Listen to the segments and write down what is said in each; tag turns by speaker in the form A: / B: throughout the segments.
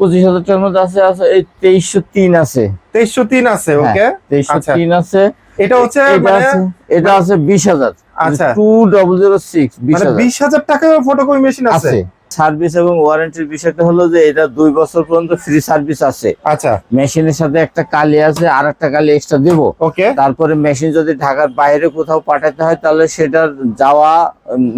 A: পঁচিশ হাজার টাকার মধ্যে আছে আছে এই তেইশশো তিন আছে।
B: তেইশশো তিন আছে
A: হ্যাঁ,
B: ওকে
A: তেইশশো
B: আচ্ছা।
A: তিন আছে।
B: এটা হচ্ছে
A: এটা
B: মানে
A: আছে বিশ হাজার।
B: আচ্ছা।
A: টু ডবল জিরো সিক্স বিশ
B: মানে
A: হাজার।
B: ফটোকপি মেশিন আছে?
A: সার্ভিস এবং ওয়ারেন্টির বিষয়টা হলো যে এটা দুই বছর পর্যন্ত ফ্রি সার্ভিস আছে।
B: আচ্ছা।
A: মেশিনের সাথে একটা কালি আছে আর একটা কালি এক্সট্রা দেবো।
B: ওকে।
A: তারপরে মেশিন যদি ঢাকার বাইরে কোথাও পাঠাতে হয় তাহলে সেটার যাওয়া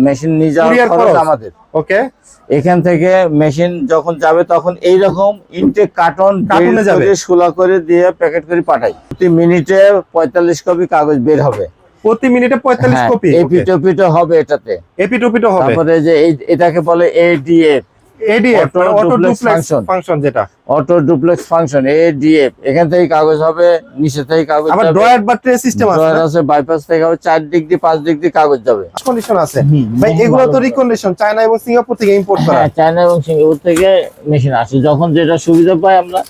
A: মেশিন নিয়ে যাওয়ার খরচ। আমাদের।
B: ওকে?
A: এখান থেকে মেশিন যখন যাবে তখন এই রকম ইনটেক কার্টন
B: কার্টনে যাবে।
A: সুলা করে দিয়ে প্যাকেট করে পাঠাই। প্রতি মিনিটে পঁয়তাল্লিশ কপি কাগজ বের হবে।
B: প্রতি মিনিটে পঁয়তাল্লিশ
A: হ্যাঁ,
B: কপি
A: এপিটোপিটো হবে এটাতে।
B: এপিটোপিটো হবে।
A: তারপরে যে এটাকে বলে ADF
B: ADF auto duplex function যেটা।
A: অটো ডুপ্লেক্স ফাংশন এডিএফ এখান থেকে কাগজ হবে নিচে থেকে কাগজ
B: আবার
A: যাবে।
B: ড্রয়ার বা ট্রে সিস্টেম আছে
A: আছে বাইপাস থেকে হবে চার দিক দিয়ে পাঁচ দিক দিয়ে কাগজ যাবে।
B: কন্ডিশন আছে। ভাই এগুলো তো। রিকন্ডিশন চায়না এবং সিঙ্গাপুর থেকে ইম্পোর্ট করা।
A: হ্যাঁ চায়না এবং সিঙ্গাপুর থেকে মেশিন আসে। যখন যেটা সুবিধা পাই আমরা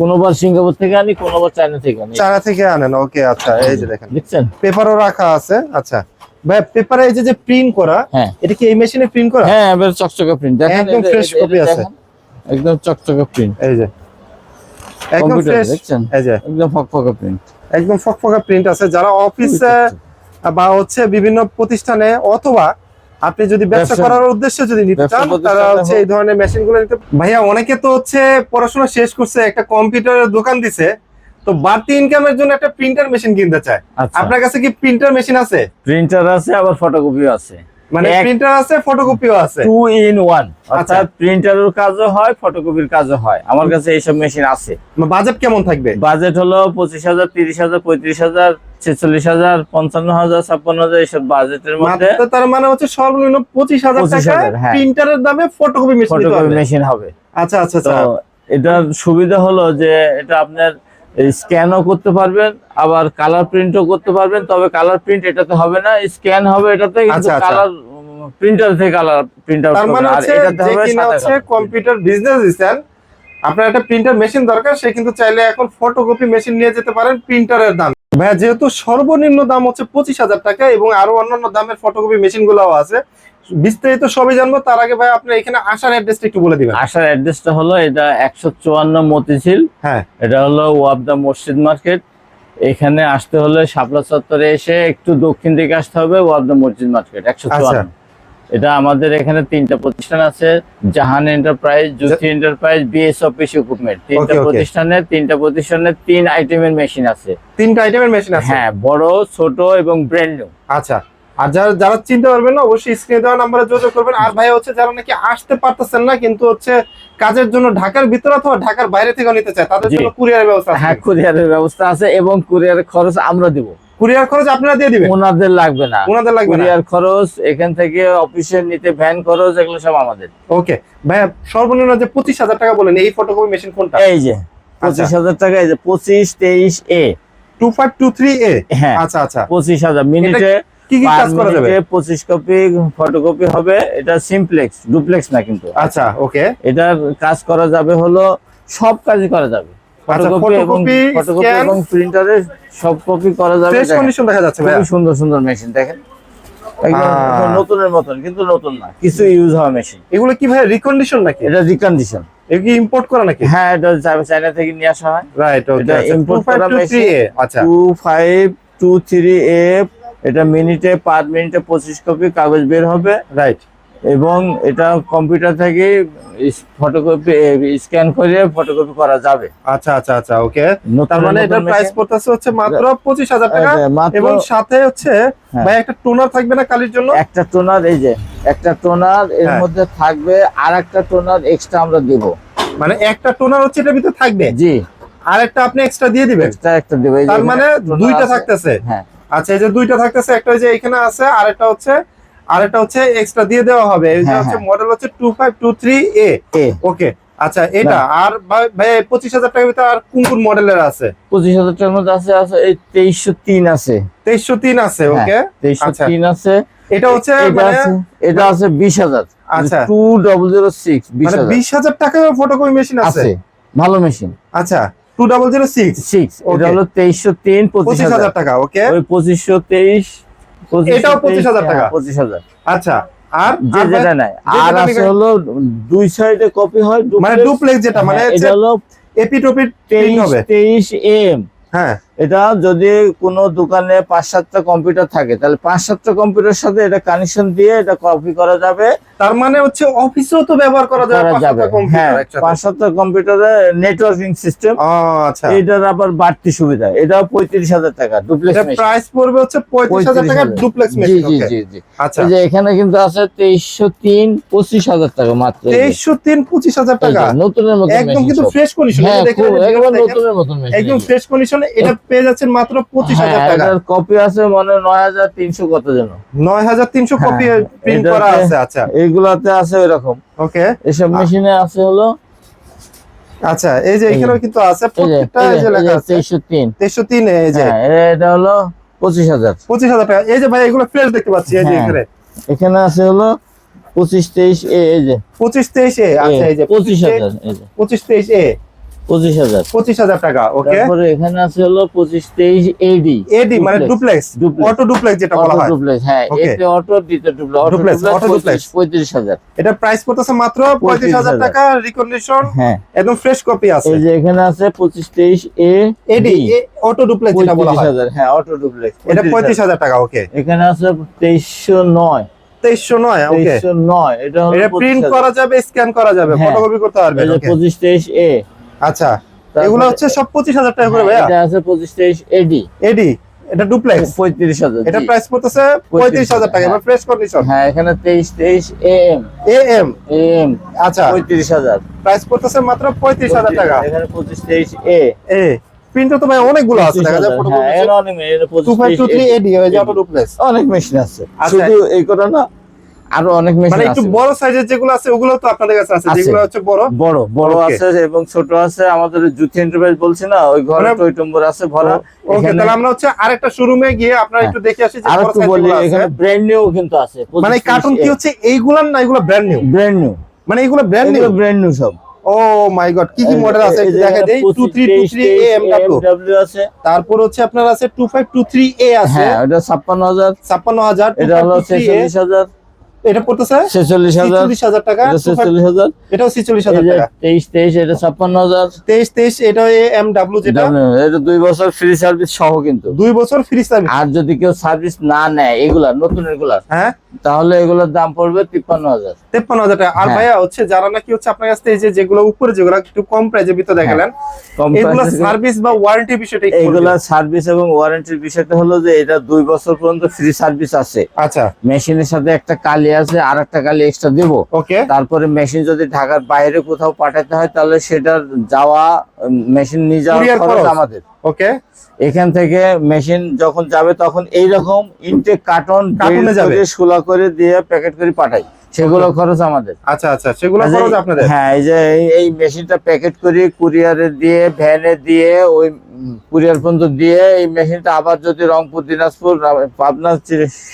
A: কোনোবার সিঙ্গাপুর থেকে আনি কোনোবার চায়না থেকে আনি।
B: চায়না থেকে আনেন ওকে আচ্ছা এই যে দেখেন।
A: দেখছেন
B: পেপারও রাখা আছে আচ্ছা। ভাই পেপারে এই যে প্রিন্ট করা
A: হ্যাঁ।
B: এটা কি এই মেশিনে প্রিন্ট করা?
A: হ্যাঁ এবার চকচকে প্রিন্ট দেখেন
B: একদম copy
A: এটা
B: আছে।
A: একদম চকচকে প্রিন্ট
B: এই যে। একদম ফ্রেশ এই যে।
A: একদম ফকফকে প্রিন্ট
B: একদম ফকফকা প্রিন্ট আছে। যারা অফিসে বা হচ্ছে বিভিন্ন প্রতিষ্ঠানে অথবা আপনি যদি ব্যবসা করার উদ্দেশ্যে যদি নিতে চান তারা হচ্ছে এই ধরনের মেশিনগুলো নিতে ভাইয়া অনেকে তো হচ্ছে পড়াশোনা শেষ করছে একটা কম্পিউটারের দোকান দিছে তো বাড়তি ইনকামের জন্য একটা প্রিন্টার মেশিন কিনতে চায়।
A: আচ্ছা।
B: আপনার কাছে কি প্রিন্টার মেশিন আছে?
A: প্রিন্টার আছে আবার ফটোকপিও আছে।
B: মানে প্রিন্টার আছে ফটোকপিও আছে।
A: Two in one. অর্থাৎ প্রিন্টারের কাজও হয় ফটোকপির কাজও হয়। আমার কাছে এইসব মেশিন আছে।
B: বাজেট কেমন থাকবে?
A: বাজেট হলো পঁচিশ হাজার তিরিশ হাজার পঁয়ত্রিশ হাজার ছেচল্লিশ হাজার পঞ্চান্ন হাজার ছাপ্পান্ন হাজার এইসব বাজেটের মধ্যে
B: তার মানে হচ্ছে সর্বনিম্ন পঁচিশ হাজার টাকা
A: হ্যাঁ।
B: প্রিন্টারের দামে ফটোকপি হবে।
A: মেশিন হবে।
B: আচ্ছা আচ্ছা আচ্ছা।
A: এটার সুবিধা হলো যে এটা আপনার স্ক্যানও করতে পারবেন আবার কালার প্রিন্টও করতে পারবেন তবে কালার প্রিন্ট এটাতে হবে না স্ক্যান হবে এটাতে কিন্তু
B: আচ্ছা, আচ্ছা।
A: কালার প্রিন্টার থেকে কালার প্রিন্ট আউট
B: তার মানে
A: আর এটাতে হবে
B: কম্পিউটার বিজনেস দিচ্ছেন আপনার একটা প্রিন্টার মেশিন দরকার সে কিন্তু চাইলে এখন ফটোকপি মেশিন নিয়ে যেতে পারেন প্রিন্টারের দাম। ভাইয়া যেহেতু সর্বনিম্ন দাম হচ্ছে পঁচিশ হাজার টাকা এবং আরও অন্যান্য দামের ফটোকপি মেশিনগুলো আছে বিস্তারিত সবই জানব তার আগে ভাই আপনার এখানে আসার অ্যাড্রেসটা একটু বলে দিবেন।
A: আসার অ্যাড্রেসটা হলো এটা একশো চুয়ান্ন মতিঝিল।
B: হ্যাঁ।
A: এটা হলো ওয়াবদা মসজিদ মার্কেট। এখানে আসতে হলে শাপলা চত্বরে এসে একটু দক্ষিণ দিকে আসতে হবে ওয়াবদা মসজিদ মার্কেট একশো
B: আচ্ছা।
A: চুয়ান্ন এটা আমাদের এখানে তিনটা প্রতিষ্ঠান আছে Jahan enterprise Jyoti enterprise BS office equipment. তিনটা. প্রতিষ্ঠানে তিনটা প্রতিষ্ঠানে তিন আইটেমের মেশিন আছে।
B: তিনটা আইটেমের মেশিন আছে?
A: হ্যাঁ বড় ছোট এবং ব্র্যান্ড নিউ
B: আচ্ছা। আর যারা যারা চিনতে পারবেন না অবশ্যই স্ক্রিনে দেওয়া নাম্বারে যোগাযোগ করবেন। আর ভাই হচ্ছে যারা নাকি আসতে পারতেছেন না কিন্তু হচ্ছে কাজের জন্য ঢাকার ভিতরে অথবা ঢাকার বাইরে থেকে নিতে চায় তাদের জন্য কুরিয়ারের ব্যবস্থা
A: হ্যাঁ কুরিয়ারের ব্যবস্থা আছে এবং কুরিয়ারের খরচ আমরা দিব।
B: কুরিয়ার খরচ আপনারা দিয়ে দিবেন?
A: ওনাদের লাগবে না।
B: ওনাদের লাগবে
A: কুরিয়ার খরচ এখান থেকে অফিসে নিতে ভ্যান খরচ এগুলো সব আমাদের।
B: ওকে ভাইয়া সর্বনিম্ন যে পঁচিশ হাজার টাকা বলেন এই ফটোকপি মেশিন কোনটা?
A: এই যে পঁচিশ হাজার টাকা এই যে পঁচিশ তেইশ A.
B: Two five two three A
A: হ্যাঁ
B: আচ্ছা আচ্ছা।
A: পঁচিশ হাজার। মিনিটে
B: কি কি কাজ করা যাবে?
A: মিনিটে পঁচিশ কপি ফটোকপি হবে এটা সিমপ্লেক্স ডুপ্লেক্স না কিন্তু।
B: আচ্ছা ওকে
A: এটার কাজ করা যাবে হলো সব কাজই করা যাবে।
B: আচ্ছা,
A: ফটোকপি এবং ফটোকপি এবং প্রিন্টারে সব কপি করা যাবে
B: ফ্রেশ কন্ডিশন দেখা যাচ্ছে
A: খুবই সুন্দর সুন্দর মেশিন দেখেন। নতুনের মতন কিন্তু নতুন না কিছু ইউজ হওয়া মেশিন
B: এগুলো কি ভাই রিকন্ডিশন নাকি?
A: এটা রিকন্ডিশন
B: এগুলো ইম্পোর্ট করা নাকি?
A: হ্যাঁ এটা চায়না থেকে নিয়ে আসা হয়।
B: রাইট ওকে
A: এটা import করা machine।
B: আচ্ছা।
A: Two five two three F এটা মিনিটে পার মিনিটে পঁচিশ কপি কাগজ বের হবে।
B: রাইট
A: এবং এটা কম্পিউটার থেকে ফটোকপি স্ক্যান করে ফটোকপি করা যাবে।
B: আচ্ছা আচ্ছা আচ্ছা ওকে। তার মানে এটার প্রাইস। পড়তেছে হচ্ছে মাত্র পঁচিশ হাজার টাকা।
A: এই যে মাত্র
B: এবং সাথে হচ্ছে
A: হ্যাঁ।
B: ভাই একটা টোনার থাকবে না কালির জন্য?
A: একটা টোনার এই যে একটা টোনার এর
B: হ্যাঁ।
A: মধ্যে থাকবে আর একটা টোনার এক্সট্রা আমরা দিব।
B: মানে একটা টোনার হচ্ছে এটার ভিতরে থাকবে?
A: জি।
B: আর একটা আপনি এক্সট্রা দিয়ে দিবেন?
A: এক্সট্রা একটা দিব এই যে
B: তার মানে দুইটা থাকতেছে।
A: হ্যাঁ।
B: আচ্ছা এই যে দুইটা থাকতেছে একটা যে এখানে আছে আর একটা হচ্ছে আর একটা হচ্ছে এক্সট্রা দিয়ে দেওয়া হবে। এই যে
A: হ্যাঁ,
B: হচ্ছে
A: হ্যাঁ।
B: মডেল হচ্ছে two five two three A
A: A
B: okay আচ্ছা এটা আর ভাই ভাই পঁচিশ হাজার টাকার ভিতরে আর কোন কোন মডেলের আছে?
A: পঁচিশ হাজার টাকার মধ্যে আছে আছে এই তেইশশো তিন আছে।
B: তেইশশো তিন আছে
A: হ্যাঁ,
B: ওকে
A: তেইশশো
B: আচ্ছা।
A: তিন আছে।
B: এটা হচ্ছে
A: এটা
B: মানে
A: আছে এটা আছে বিশ হাজার।
B: আচ্ছা।
A: টু ডবল জিরো সিক্স বিশ
B: মানে
A: হাজার।
B: বিশ হাজার টাকার ফটোকপি মেশিন আছে?
A: ভালো মেশিন
B: আচ্ছা two double zero six
A: six এটা হলো তেইশশো তিন পঁচিশ
B: পঁচিশ
A: হাজার
B: হাজার টাকা ওকে
A: ওই পঁচিশশো তেইশ
B: এটাও 25,000 টাকা।
A: পঁচিশ হাজার।
B: আচ্ছা আর
A: যে যেটা নেয় আর আছে হলো দুই সাইডে কপি হয়
B: মানে। ডুপ্লেক্স যেটা মানে
A: এটা হলো
B: প্রিন্ট হবে।
A: তেইশ এম।
B: হ্যাঁ।
A: এটা যদি কোনো দোকানে পাঁচ সাতটা কম্পিউটার থাকে তাহলে পাঁচ সাতটা কম্পিউটারের সাথে এটা কানেকশন দিয়ে এটা কপি করা যাবে।
B: তার মানে হচ্ছে অফিসেও তো ব্যবহার করা যাবে পাঁচ
A: যাবে
B: সাতটা কম্পিউটার
A: হ্যাঁ। পাঁচ সাতটা কম্পিউটারে নেটওয়ার্কিং সিস্টেম
B: আচ্ছা।
A: এটার আবার বাড়তি সুবিধা এটাও পঁয়ত্রিশ হাজার টাকা ডুপ্লেক্স
B: প্রাইস পড়বে হচ্ছে পঁয়ত্রিশ হাজার টাকা ডুপ্লেক্স
A: জি জি জি জি।
B: আচ্ছা।
A: এই যে এখানে কিন্তু আছে তেইশশো তিন পঁচিশ হাজার টাকা মাত্র।
B: তেইশশো তিন পঁচিশ হাজার টাকা।
A: নতুনের মতো
B: একদম কিন্তু ফ্রেশ কন্ডিশন
A: হ্যাঁ নতুনের মতন
B: একদম ফ্রেশ কন্ডিশনে এটা পেয়ে যাচ্ছেন মাত্র পঁচিশ
A: হ্যাঁ
B: হাজার টাকা।
A: কপি আছে মানে নয় হাজার তিনশো কত যেন।
B: নয় হাজার তিনশো
A: হ্যাঁ,
B: কপি প্রিন্ট করা আছে আচ্ছা।
A: এইগুলাতে আছে ওইরকম।
B: ওকে
A: এসব মেশিনে আছে হলো।
B: আচ্ছা এই যে এখানেও কিন্তু আছে প্রত্যেকটা এই যে লেখা আছে।
A: তেইশশো তিন।
B: তেইশশো তিন এই যে।
A: হ্যাঁ এটা হলো পঁচিশ হাজার।
B: পঁচিশ হাজার টাকা। এই যে ভাই এগুলো ফ্রেশ দেখতে পাচ্ছি এই যে
A: হ্যাঁ।
B: এখানে।
A: এখানে আছে হলো পঁচিশ তেইশ এ এই যে।
B: পঁচিশ তেইশ এ আচ্ছা এই যে
A: পঁচিশ হাজার এই যে।
B: পঁচিশ তেইশ এ।
A: পঁচিশ হাজার।
B: পঁচিশ হাজার টাকা ওকে?
A: তারপরে এখানে আছে হলো পঁচিশ তেইশ এডি
B: এডি মানে ডুপ্লেক্স অটো ডুপ্লেক্স যেটা বলা হয়।
A: ডুপ্লেক্স হ্যাঁ. এতে অটো দিতে ডুপ্লেক্স অটো ডুপ্লেক্স পঁয়ত্রিশ হাজার।
B: এটা প্রাইস পড়তেছে মাত্র পঁয়ত্রিশ হাজার টাকা রিকন্ডিশন
A: হ্যাঁ।
B: একদম ফ্রেশ কপি আছে।
A: এই যে এখানে আছে পঁচিশ তেইশ এ
B: এডি অটো ডুপ্লেক্স যেটা বলা হয়।
A: হ্যাঁ অটো ডুপ্লেক্স
B: এটা পঁয়ত্রিশ হাজার। টাকা ওকে।
A: এখানে আছে তেইশশো নয়।
B: তেইশশো নয় ওকে।
A: নয় এটা
B: প্রিন্ট করা যাবে স্ক্যান করা যাবে
A: হ্যাঁ।
B: ফটোকপি করতে পারবেন
A: এই যে
B: okay।
A: পঁচিশ তেইশ এ
B: আচ্ছা এগুলো হচ্ছে সব পঁচিশ হাজার টাকা করে ভাইয়া?
A: এটা আছে পঁচিশ তেইশ এডি
B: এডি এটা ডুপ্লেক্স
A: পঁয়ত্রিশ হাজার
B: এটা প্রাইস পড়তেছে পঁয়ত্রিশ হাজার টাকা এবার ফ্রেশ কন্ডিশন
A: হ্যাঁ এখানে তেইশ তেইশ A M
B: A M
A: A M
B: আচ্ছা।
A: পঁয়ত্রিশ হাজার।
B: প্রাইস পড়তেছে মাত্র পঁয়ত্রিশ হাজার টাকা।
A: এখানে পঁচিশ তেইশ এ
B: এ প্রিন্টও তো ভাই অনেকগুলো আছে দেখা যায় ফটো
A: অনেক 25
B: এডি ডুপ্লেক্স
A: অনেক মেশিন আছে।
B: আচ্ছা।
A: শুধু এই কটা না আরও অনেক মেশিন
B: মানে একটু বড় সাইজের যেগুলো আছে ওগুলো তো আপনাদের কাছে আছে। যেগুলো হচ্ছে বড়।
A: বড় বড় আছে এবং ছোট আছে আমাদের জুথি এন্টারপ্রাইজ বলছি না ওই ঘরে
B: মানে-
A: টই টম্বর আছে ভরা।
B: ওকে তাহলে আমরা হচ্ছে আরেকটা শোরুমে গিয়ে আপনারা
A: হ্যাঁ।
B: একটু দেখে আসি যে বড় আছে।
A: এখানে ব্র্যান্ড নিউ কিন্তু আছে
B: মানে কার্টুন কি হচ্ছে এইগুলার না এগুলো ব্র্যান্ড নিউ
A: ব্র্যান্ড নিউ
B: মানে এগুলো ব্র্যান্ড নিউ
A: ব্র্যান্ড নিউ সব।
B: ও মাই গড কি কি মডেল আছে? একটু দেখা দেই 2323 AMW
A: এমডব্লিউ আছে।
B: তারপর হচ্ছে আপনার আছে 2523A আছে।
A: হ্যাঁ ছাপ্পান্ন হাজার।
B: 56000
A: এটা হলো
B: 2523A
A: ছেচল্লিশ হাজার।
B: এটা পড়তেছে?
A: ছেচল্লিশ হাজার।
B: 46000 টাকা।
A: এটা ছেচল্লিশ হাজার।
B: এটাও 46000 টাকা।
A: তেইশ তেইশ এটা ছাপ্পান্ন হাজার।
B: 23 23 এটা এমডব্লিউ যেটা।
A: এটা দুই বছর ফ্রি সার্ভিস সহ কিন্তু।
B: দুই বছর ফ্রি সার্ভিস
A: আর যদি কেউ সার্ভিস না নেয় এগুলা নতুন এগুলা
B: হ্যাঁ?
A: তাহলে এগুলোর দাম পড়বে তিপ্পান্ন হাজার।
B: 53000 টাকা। আর
A: হ্যাঁ।
B: ভাইয়া হচ্ছে যারা নাকি হচ্ছে আপনার কাছ এই যে যেগুলো উপরে যেগুলো একটু কম প্রাইজের ভিতর দেখালেন এগুলো সার্ভিস বা ওয়ারেন্টি বিষয়টা
A: এগুলা সার্ভিস এবং ওয়ারেন্টির বিষয়টা হলো যে এটা দুই বছর পর্যন্ত ফ্রি সার্ভিস আছে।
B: আচ্ছা।
A: মেশিনের সাথে একটা কালি আছে আর একটা গালি এক্সট্রা দেবো।
B: ওকে
A: তারপরে মেশিন যদি ঢাকার বাইরে কোথাও পাঠাতে হয় তাহলে সেটার যাওয়া মেশিন নিয়ে যাওয়ার খরচ। আমাদের।
B: ওকে
A: এখান থেকে মেশিন যখন যাবে তখন এইরকম ইনটেক কার্টন
B: কার্টনে যাবে।
A: সুলা করে দিয়ে প্যাকেট করে পাঠাই। সেগুলো খরচ আমাদের।
B: আচ্ছা আচ্ছা সেগুলো খরচ আপনাদের?
A: হ্যাঁ এই যে এই- এই মেশিনটা প্যাকেট করে কুরিয়ারে দিয়ে ভ্যানে দিয়ে ওই কুরিয়ার পর্যন্ত দিয়ে এই মেশিনটা আবার যদি রংপুর দিনাজপুর পাবনা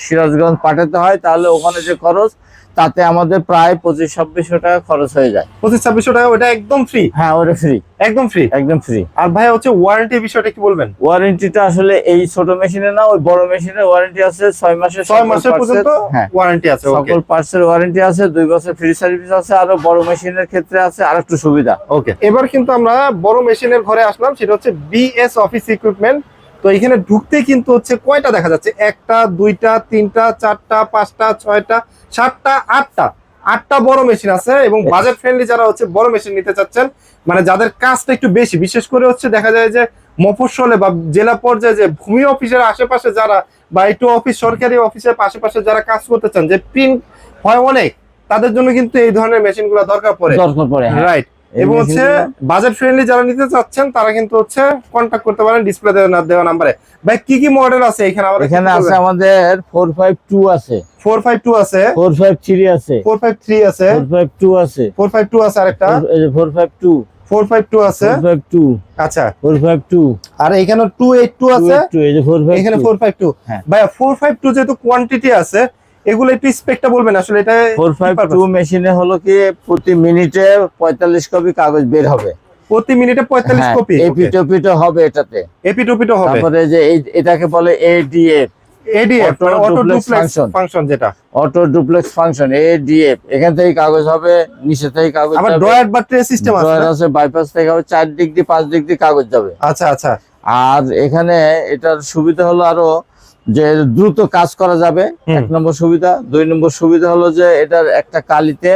A: সিরাজগঞ্জ পাঠাতে হয় তাহলে ওখানে যে খরচ তাতে আমাদের প্রায় পঁচিশ ছাব্বিশশো টাকা খরচ হয়ে যায়।
B: পঁচিশ ছাব্বিশশো টাকা ওটা একদম ফ্রি
A: হ্যাঁ ওটা ফ্রি
B: একদম ফ্রি
A: একদম ফ্রি
B: আর ভাই হচ্ছে ওয়ারেন্টি বিষয়টা কি বলবেন?
A: ওয়ারেন্টিটা আসলে এই ছোট মেশিনে না ওই বড় মেশিনের ওয়ারেন্টি আছে ছয় মাসের
B: ছয় মাসের পর্যন্ত
A: হ্যাঁ।
B: ওয়ারেন্টি আছে ওকে
A: সকল পার্টসের ওয়ারেন্টি আছে দুই বছর ফ্রি সার্ভিস আছে আরও বড় মেশিনের ক্ষেত্রে আছে আর একটু সুবিধা।
B: ওকে এবার কিন্তু আমরা বড় মেশিনের ঘরে আসলাম সেটা হচ্ছে বিএস অফিস ইকুইপমেন্ট তো এখানে ঢুকতে কিন্তু হচ্ছে কয়টা দেখা যাচ্ছে? একটা দুইটা তিনটা চারটা পাঁচটা ছয়টা সাতটা আটটা। আটটা বড় মেশিন আছে এবং বাজেট ফ্রেন্ডলি যারা হচ্ছে বড় মেশিন নিতে চাচ্ছেন মানে যাদের কাজটা একটু বেশি বিশেষ করে হচ্ছে দেখা যায় যে মফস্বলে বা জেলা পর্যায়ে যে ভূমি অফিসের আশেপাশে যারা বা একটু অফিস সরকারি অফিসের পাশাপাশি যারা কাজ করতে চান যে প্রিন্ট হয় অনেক তাদের জন্য কিন্তু এই ধরনের মেশিনগুলো দরকার পড়ে।
A: দরকার পড়ে হ্যাঁ।
B: রাইট
A: এই
B: এবং হচ্ছে বাজেট ফ্রেন্ডলি যারা নিতে চাচ্ছেন তারা কিন্তু হচ্ছে কন্ট্যাক্ট করতে পারেন ডিসপ্লে দেওয়া নাম্বারে ভাই কি কি মডেল আছে এখানে আমাদের
A: এখানে আছে আমাদের ফোর ফাইভ টু আছে
B: ফোর ফাইভ টু আছে
A: ফোর ফাইভ থ্রি আছে
B: ফোর ফাইভ থ্রি আছে
A: ফোর ফাইভ টু আছে
B: ফোর ফাইভ টু আছে আরেকটা
A: four five two
B: four five two আছে আচ্ছা
A: ফোর ফাইভ টু
B: আর এখানে টু এইট টু আছে
A: টু এই যে ফোর ফাইভ
B: এখানে
A: হ্যাঁ।
B: ভাইয়া যেহেতু কোয়ান্টিটি আছে এগুলো একটু স্পেকটা বলবেন আসলে এটা
A: ফোর ফাইভ
B: কি purpose?
A: টু মেশিনে হলো কি প্রতি মিনিটে পঁয়তাল্লিশ কপি কাগজ বের হবে।
B: প্রতি মিনিটে পঁয়তাল্লিশ
A: হ্যাঁ,
B: কপি
A: এপিটো পিটো হবে এটাতে।
B: এপি টপিটো হবে?
A: তারপরে যে এটাকে বলে ADF
B: ADF auto duplex function যেটা।
A: অটো ডুপ্লেক্স ফাংশন এডিএফ এখান থেকে কাগজ হবে নিচে থেকে কাগজ
B: আবার ড্রয়ার বা ট্রে সিস্টেম আছে
A: ড্রয়ার আছে? বাইপাস থেকে হবে চার দিক দিয়ে পাঁচ দিক দিয়ে কাগজ যাবে।
B: আচ্ছা আচ্ছা।
A: আর এখানে এটার সুবিধা হলো আরও যে দ্রুত কাজ করা যাবে এক নম্বর সুবিধা। দুই নম্বর সুবিধা হলো যে এটার একটা কালিতে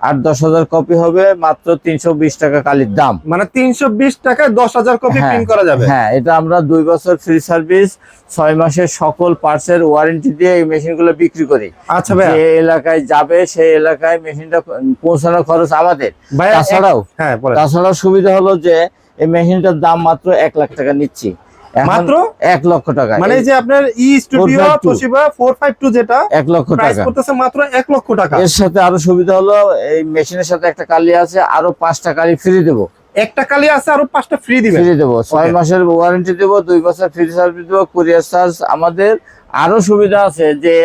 A: আট দশ হাজার কপি হবে মাত্র তিনশো বিশ টাকা কালির দাম।
B: মানে তিনশো বিশ টাকায় দশ হাজার কপি
A: হ্যাঁ,
B: প্রিন্ট করা যাবে?
A: হ্যাঁ এটা আমরা দুই বছর ফ্রি সার্ভিস ছয় মাসের সকল পার্টসের ওয়ারেন্টি দিয়ে এই মেশিনগুলো বিক্রি করি।
B: আচ্ছা ভাই
A: যে এলাকায় যাবে সেই এলাকায় মেশিনটা পৌঁছানোর খরচ আমাদের। তাছাড়াও
B: হ্যাঁ
A: তাছাড়াও সুবিধা হলো যে এই মেশিনটার দাম মাত্র এক লাখ টাকা নিচ্ছি।
B: মাত্র?
A: এক লক্ষ টাকা।
B: মানে যে আপনার e studio Toshiba four five two যেটা
A: এক লক্ষ
B: প্রাইস
A: টাকা।
B: করতেছে মাত্র এক লক্ষ টাকা।
A: এর সাথে আরও সুবিধা হলো এই মেশিনের সাথে একটা কালি আছে আরও কালি ফ্রি দেবো।
B: একটা কালি আছে আরও ফ্রি দিবেন।
A: ফ্রি দেবো। ছয় মাসের ওয়ারেন্টি দেবো দুই বছর ফ্রি সার্ভিস দেবো কুরিয়ার চার্জ আমাদের আরও সুবিধা আছে যে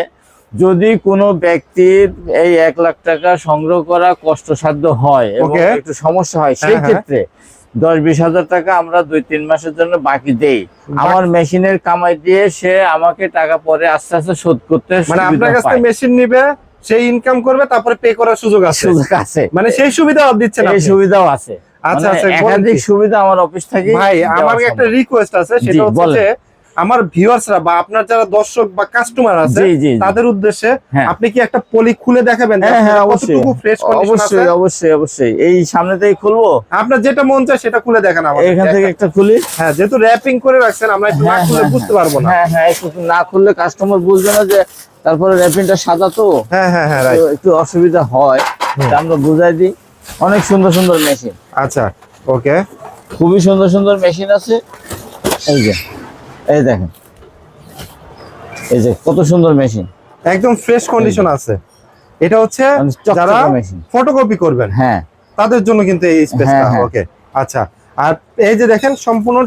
A: যদি কোনো ব্যক্তির এই এক লাখ টাকা সংগ্রহ করা কষ্টসাধ্য হয় এবং একটু সমস্যা হয় সেই
B: হ্যাঁ, হ্যাঁ।
A: ক্ষেত্রে দশ বিশ হাজার টাকা আমরা দুই তিন মাসের জন্য বাকি দেই। আমার মেশিনের কামাই দিয়ে সে আমাকে টাকা পরে আস্তে আস্তে শোধ করতে
B: মানে আপনার কাছে মেশিন নিবে সেই ইনকাম করবে তারপরে পে করার সুযোগ আছে।
A: সুযোগ আছে।
B: মানে সেই সুবিধাও দিচ্ছে
A: এই সুবিধাও আছে।
B: আচ্ছা
A: মানে
B: আচ্ছা
A: একাধিক সুবিধা আমার অফিস থেকে
B: ভাই আমার একটা রিকোয়েস্ট আছে সেটা হচ্ছে আমার ভিউয়ার্সরা বা আপনার যারা দর্শক বা কাস্টমার আছে। তাদের উদ্দেশ্যে
A: হ্যাঁ।
B: আপনি কি একটা পলি খুলে দেখাবেন
A: হ্যাঁ হ্যাঁ অবশ্যই।
B: ফ্রেশ
A: অবশ্যই অবশ্যই অবশ্যই। এই সামনে থেকে খুলবো?
B: আপনার যেটা মন চায় সেটা খুলে দেখেন আমাদের।
A: এখান থেকে একটা খুলি।
B: হ্যাঁ যেহেতু র্যাপিং করে রাখছেন আমরা একটু না
A: হ্যাঁ,
B: খুলে
A: হ্যাঁ,
B: বুঝতে পারব না।
A: হ্যাঁ হ্যাঁ একটু না খুললে কাস্টমার বুঝবে না যে তারপরে র্যাপিংটা সাদা তো।
B: হ্যাঁ হ্যাঁ হ্যাঁ
A: একটু অসুবিধা হয় আমরা বুঝাই দিই। অনেক সুন্দর সুন্দর মেশিন
B: আচ্ছা ওকে
A: খুবই সুন্দর সুন্দর মেশিন আছে। এই যে। এই দেখেন। এই যে কত সুন্দর মেশিন।
B: একদম ফ্রেশ কন্ডিশন আছে। এটা হচ্ছে
A: মানে
B: যারা ফটোকপি করবেন।
A: হ্যাঁ।
B: তাদের জন্য কিন্তু এই স্পেসটা
A: হ্যাঁ, হ্যাঁ।
B: ওকে আচ্ছা। আর এই যে দেখেন সম্পূর্ণ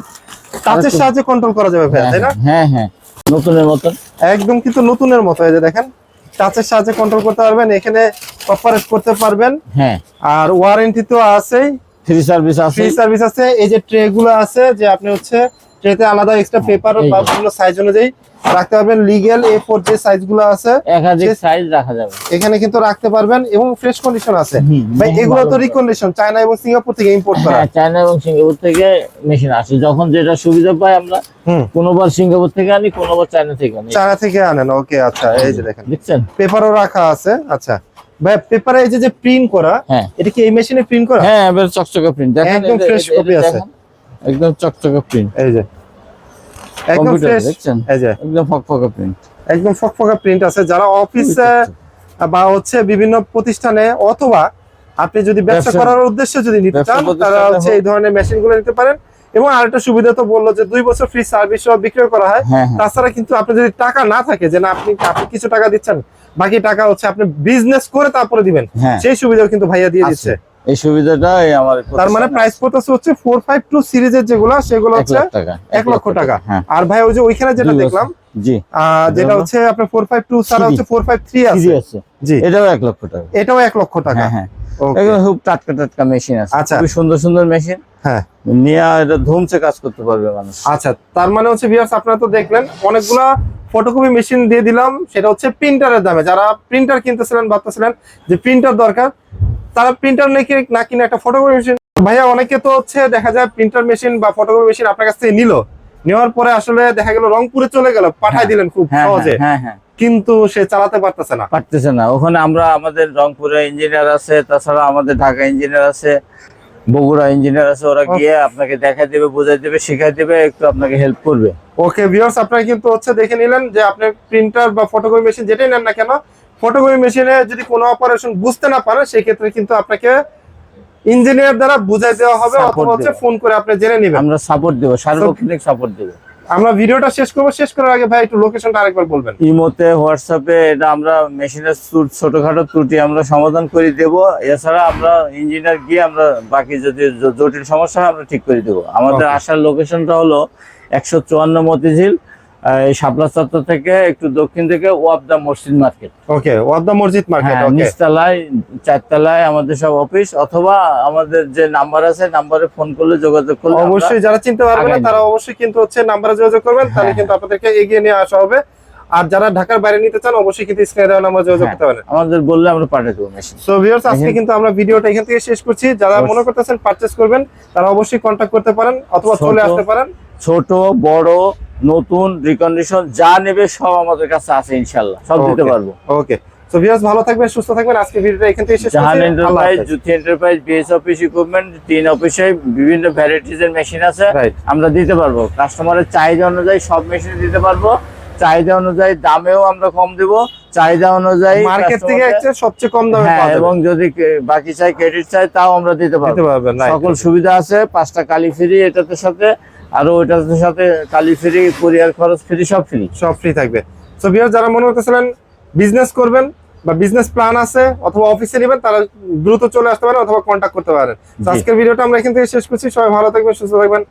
B: টাচের সাহায্যে কন্ট্রোল করা যাবে ভাইয়া তাই না?
A: হ্যাঁ হ্যাঁ নতুনের মতন
B: একদম কিন্তু নতুনের মতো। এই যে দেখেন টাচের সাহায্যে কন্ট্রোল করতে পারবেন এখানে অপারেট করতে পারবেন।
A: হ্যাঁ।
B: আর ওয়ারেন্টি তো আছেই।
A: ফ্রি সার্ভিস আছে।
B: ফ্রি সার্ভিস আছে। এই যে ট্রে গুলো আছে যে আপনি হচ্ছে ট্রেতে আলাদা এক্সট্রা পেপার বা বিভিন্ন সাইজ অনুযায়ী রাখতে পারবেন। লিগেল এ ফোর যে সাইজগুলো আছে
A: সাইজ রাখা যাবে।
B: এখানে কিন্তু রাখতে পারবেন এবং ফ্রেশ কন্ডিশন আছে। ভাই এগুলো তো রিকন্ডিশন চায়না এবং সিঙ্গাপুর থেকে ইম্পোর্ট করা।
A: হ্যাঁ চায়না এবং সিঙ্গাপুর থেকে মেশিন আসে। যখন যেটা সুবিধা পাই আমরা কোনোবার সিঙ্গাপুর থেকে আনি কোনোবার চায়না থেকে আনি।
B: চায়না থেকে আনেন ওকে আচ্ছা এই যে দেখেন।
A: দেখছেন?
B: পেপারও রাখা আছে আচ্ছা। ভাই পেপারে এই যে প্রিন্ট করা
A: হ্যাঁ।
B: এটা কি এই মেশিনে প্রিন্ট করা?
A: হ্যাঁ এবার চকচকে প্রিন্ট দেখেন
B: একদম ফ্রেশ
A: এটা
B: আছে।
A: একদম চকচকে প্রিন্ট
B: এই যে। একদম ফ্রেশ
A: দেখছেন?
B: এই যে।
A: একদম ফকফকে প্রিন্ট
B: একদম ফকফকা প্রিন্ট আছে। যারা অফিসে বা হচ্ছে বিভিন্ন প্রতিষ্ঠানে অথবা আপনি যদি ব্যবসা করার উদ্দেশ্যে যদি নিতে চান তারা হচ্ছে এই ধরনের মেশিনগুলো নিতে পারেন। এবং আরেকটা সুবিধা তো বলল যে দুই বছর ফ্রি সার্ভিস সহ বিক্রয় করা হয়।
A: হ্যাঁ হ্যাঁ।
B: তাছাড়া কিন্তু আপনি যদি টাকা না থাকে যে না আপনি আপনি কিছু টাকা দিচ্ছেন বাকি টাকা হচ্ছে আপনি বিজনেস করে তারপরে দিবেন।
A: হ্যাঁ।
B: সেই সুবিধাও কিন্তু ভাইয়া দিয়ে দিচ্ছে।
A: এই সুবিধাটা এই আমার
B: তার মানে প্রাইস পড়তেছে হচ্ছে ফোর ফাইভ টু সিরিজের যেগুলো সেগুলো হচ্ছে
A: লাখ টাকা
B: এক লক্ষ টাকা
A: হ্যাঁ।
B: আর ভাই ওই যে ওইখানে যেটা দেখলাম
A: জি।
B: যেটা হচ্ছে আপনার ফোর ফাইভ টু ছাড়া হচ্ছে ফোর ফাইভ থ্রি আছে।
A: ফ্রি আছে।
B: জি।
A: এটাও এক লক্ষ টাকা।
B: এটাও এক লক্ষ টাকা।
A: হ্যাঁ হ্যাঁ। এগুলো খুব টাটকা টাটকা মেশিন আছে।
B: আচ্ছা।
A: খুবই সুন্দর সুন্দর মেশিন
B: হ্যাঁ।
A: নিয়ে এটা ধুমছে কাজ করতে পারবে মানুষ।
B: আচ্ছা তার মানে হচ্ছে ভিউয়ার্স আপনারা তো দেখলেন অনেকগুলা ফটোকপি মেশিন দিয়ে দিলাম। সেটা হচ্ছে প্রিন্টারের দামে। যারা প্রিন্টার কিনতেছিলেন ভাবতেছিলেন যে প্রিন্টার দরকার তারা প্রিন্টার নাকি না কিনে একটা ফটোকপি মেশিন ভাইয়া অনেকে তো হচ্ছে দেখা যায় প্রিন্টার মেশিন বা ফটোকপি মেশিন আপনার কাছ থেকে নিল। নেওয়ার পরে আসলে দেখা গেল রংপুরে চলে গেল পাঠাই। দিলেন খুব
A: হ্যাঁ
B: সহজে।
A: হ্যাঁ, হ্যাঁ। হ্যাঁ
B: কিন্তু সে চালাতে পারতেছে না।
A: পারতেছে না। ওখানে আমরা আমাদের রংপুরে ইঞ্জিনিয়ার আছে তাছাড়া আমাদের ঢাকা ইঞ্জিনিয়ার আছে বগুড়া ইঞ্জিনিয়ার আছে ওরা গিয়ে আপনাকে দেখা দেবে বোঝাই দেবে শেখাই দেবে একটু আপনাকে হেল্প করবে।
B: ওকে ভিউয়ার্স আপনারা কিন্তু হচ্ছে দেখে নিলেন যে আপনি প্রিন্টার বা ফটোকপি মেশিন যেটাই নেন না কেন ফটোকপি মেশিনে যদি কোনো অপারেশন বুঝতে না পারে সেই ক্ষেত্রে কিন্তু আপনাকে ইঞ্জিনিয়ার দ্বারা বুঝাই দেওয়া হবে অথবা হচ্ছে ফোন করে আপনি জেনে নেবেন।
A: আমরা সাপোর্ট দেবো সার্বক্ষণিক সাপোর্ট দেবো।
B: আমরা ভিডিওটা শেষ করব। শেষ করার আগে ভাই একটু লোকেশনটা আরেকবার বলবেন।
A: ইমোতে হোয়াটসঅ্যাপে এটা আমরা মেশিনের ছোটখাটো ত্রুটি আমরা সমাধান করে দেব। এছাড়া আমরা ইঞ্জিনিয়ার গিয়ে আমরা বাকি যদি জটিল সমস্যা আমরা ঠিক করে দেবো। আমাদের. আসার লোকেশনটা হলো একশো চুয়ান্ন মতিঝিল শাপলা চত্বর থেকে একটু দক্ষিণ থেকে ওয়াবদা মসজিদ মার্কেট।
B: ওকে ওয়াদা মসজিদ মার্কেট
A: হ্যাঁ নিচতলায় চারতলায় আমাদের সব অফিস অথবা আমাদের যে নাম্বার আছে নাম্বারে ফোন করলে যোগাযোগ করলে
B: অবশ্যই যারা চিনতে পারবে না তারা অবশ্যই কিন্তু হচ্ছে নাম্বারে যোগাযোগ করবেন তাহলে
A: হ্যাঁ।
B: কিন্তু আপনাদেরকে এগিয়ে নিয়ে আসা হবে। আর যারা ঢাকার বাইরে নিতে চান অবশ্যই কিন্তু স্ক্রিনে দেওয়া নাম্বার যোগাযোগ
A: হ্যাঁ।
B: করতে পারেন।
A: আমাদের বললে আমরা পাঠিয়ে দেবো
B: সো ভিউয়ার্স আজকে কিন্তু আমরা ভিডিওটা এখান থেকে শেষ করছি। যারা মনে করতেছেন পারচেজ করবেন তারা অবশ্যই কন্ট্যাক্ট করতে পারেন অথবা চলে আসতে পারেন।
A: ছোট বড় নতুন রিকন্ডিশন যা নেবে সব আমাদের কাছে আছে ইনশাল্লাহ সব দিতে পারব।
B: ওকে সো ভিউয়ার্স ভালো থাকবেন সুস্থ থাকবেন। আজকে ভিডিওটা এখান থেকে শেষ
A: Jahan enterprise enterprise BS office equipment তিন অফিসে বিভিন্ন ভ্যারাইটিজ এর মেশিন আছে। আমরা দিতে পারব। কাস্টমারের চাহিদা অনুযায়ী সব মেশিন দিতে পারব। চাহিদা অনুযায়ী দামেও আমরা কম দিব। চাহিদা অনুযায়ী
B: মার্কেট থেকে সবচেয়ে কম দামে
A: হ্যাঁ এবং যদি বাকি চাই ক্রেডিট চাই তাও আমরা দিতে পারব. সকল সুবিধা আছে পাঁচটা কালি ফ্রি এটাতে সাথে আরও ওইটার সাথে কালি ফ্রি কুরিয়ার খরচ ফ্রি সব ফ্রি
B: সব ফ্রি থাকবে। সো বিহার যারা মনে করতেছিলেন বিজনেস করবেন বা বিজনেস প্ল্যান আছে অথবা অফিসে নেবেন তারা দ্রুত চলে আসতে পারেন অথবা কন্ট্যাক্ট করতে পারেন। আজকের ভিডিওটা আমরা এখান থেকে শেষ করছি। সবাই ভালো থাকবেন সুস্থ থাকবেন।